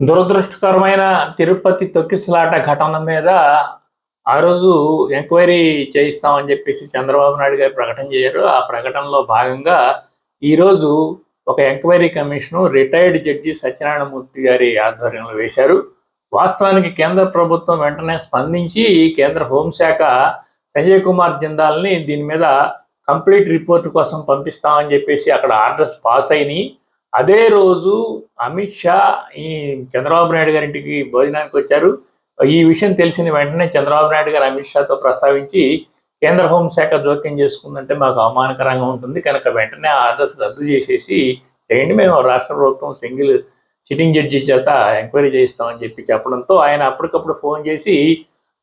దురదృష్టకరమైన తిరుపతి తొక్కిసలాట ఘటన మీద ఆ రోజు ఎంక్వైరీ చేయిస్తామని చెప్పేసి చంద్రబాబు నాయుడు గారు ప్రకటన చేశారు. ఆ ప్రకటనలో భాగంగా ఈరోజు ఒక enquiry commission retired judge Satyanarayanamurthy గారి ఆధ్వర్యంలో వేశారు. వాస్తవానికి కేంద్ర ప్రభుత్వం వెంటనే స్పందించి కేంద్ర హోంశాఖ సంజయ్ కుమార్ జిందాల్ని దీని మీద కంప్లీట్ రిపోర్ట్ కోసం పంపిస్తామని చెప్పేసి అక్కడ ఆర్డర్స్ పాస్ అయినాయి. అదే రోజు అమిత్ షా ఈ చంద్రబాబు నాయుడు గారింటికి భోజనానికి వచ్చారు. ఈ విషయం తెలిసిన వెంటనే చంద్రబాబు నాయుడు గారు అమిత్ షాతో ప్రస్తావించి కేంద్ర హోంశాఖ జోక్యం చేసుకుందంటే మాకు అవమానకరంగా ఉంటుంది. కనుక వెంటనే ఆ ఆర్డర్స్ రద్దు చేసేసి చేయండి. మేము రాష్ట్ర ప్రభుత్వం సింగిల్ సిట్టింగ్ జడ్జి చేత ఎంక్వైరీ చేయిస్తామని చెప్పి చెప్పడంతో ఆయన అప్పటికప్పుడు ఫోన్ చేసి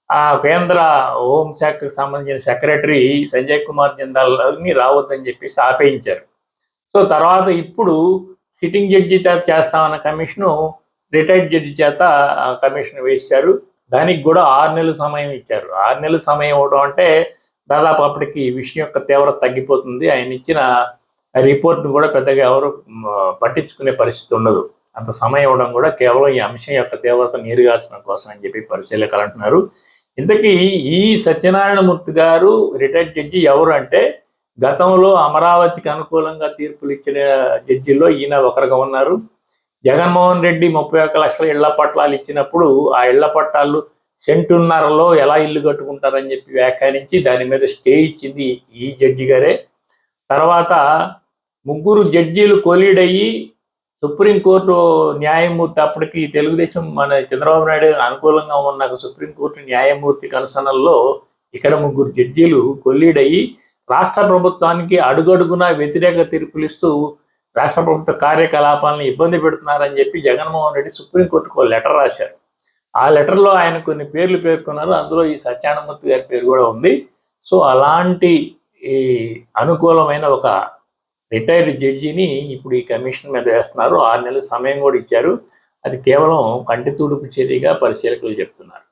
ఆ కేంద్ర హోంశాఖకు సంబంధించిన సెక్రటరీ సంజయ్ కుమార్ జిందాల్ని రావద్దని చెప్పేసి ఆపేయించారు. సో తర్వాత ఇప్పుడు సిట్టింగ్ జడ్జి చేత చేస్తామన్న కమిషను రిటైర్డ్ జడ్జి చేత ఆ కమిషన్ వేశారు. దానికి కూడా ఆరు నెలల సమయం ఇచ్చారు. ఆరు నెలల సమయం ఇవ్వడం అంటే దాదాపు అప్పటికి ఈ విషయం యొక్క తీవ్రత తగ్గిపోతుంది. ఆయన ఇచ్చిన రిపోర్ట్ను కూడా పెద్దగా ఎవరు పట్టించుకునే పరిస్థితి ఉండదు. అంత సమయం ఇవ్వడం కూడా కేవలం ఈ అంశం యొక్క తీవ్రత నీరుగాల్చడం కోసం అని చెప్పి పరిశీలకులు అంటున్నారు. ఇంతకీ ఈ సత్యనారాయణమూర్తి గారు రిటైర్డ్ జడ్జి ఎవరు అంటే గతంలో అమరావతికి అనుకూలంగా తీర్పులు ఇచ్చిన జడ్జిల్లో ఈయన ఒకరుగా ఉన్నారు. జగన్మోహన్ రెడ్డి ముప్పై ఒక్క లక్షల ఇళ్ళ పట్టాలు ఇచ్చినప్పుడు ఆ ఇళ్ళ పట్టాలు సెంటున్నరలో ఎలా ఇల్లు కట్టుకుంటారని చెప్పి వ్యాఖ్యానించి దాని మీద స్టే ఇచ్చింది ఈ జడ్జి గారే. తర్వాత ముగ్గురు జడ్జీలు కొలీడయ్యి సుప్రీంకోర్టు న్యాయమూర్తి అప్పటికి తెలుగుదేశం మన చంద్రబాబు నాయుడు అనుకూలంగా ఉన్న సుప్రీంకోర్టు న్యాయమూర్తి కనుసనల్లో ఇక్కడ ముగ్గురు జడ్జీలు కొల్లీడయ్యి రాష్ట్ర ప్రభుత్వానికి అడుగడుగునా వ్యతిరేక తీర్పులు ఇస్తూ రాష్ట్ర ప్రభుత్వ కార్యకలాపాలను ఇబ్బంది పెడుతున్నారని చెప్పి జగన్మోహన్ రెడ్డి సుప్రీంకోర్టుకు లెటర్ రాశారు. ఆ లెటర్లో ఆయన కొన్ని పేర్లు పేర్కొన్నారు. అందులో ఈ సత్యానందమూర్తి గారి పేరు కూడా ఉంది. సో అలాంటి ఈ అనుకూలమైన ఒక రిటైర్డ్ జడ్జిని ఇప్పుడు ఈ కమిషన్ మీద వేస్తున్నారు. ఆరు నెలల సమయం కూడా ఇచ్చారు. అది కేవలం కంటి తుడుపు చర్యగా పరిశీలకులు చెప్తున్నారు.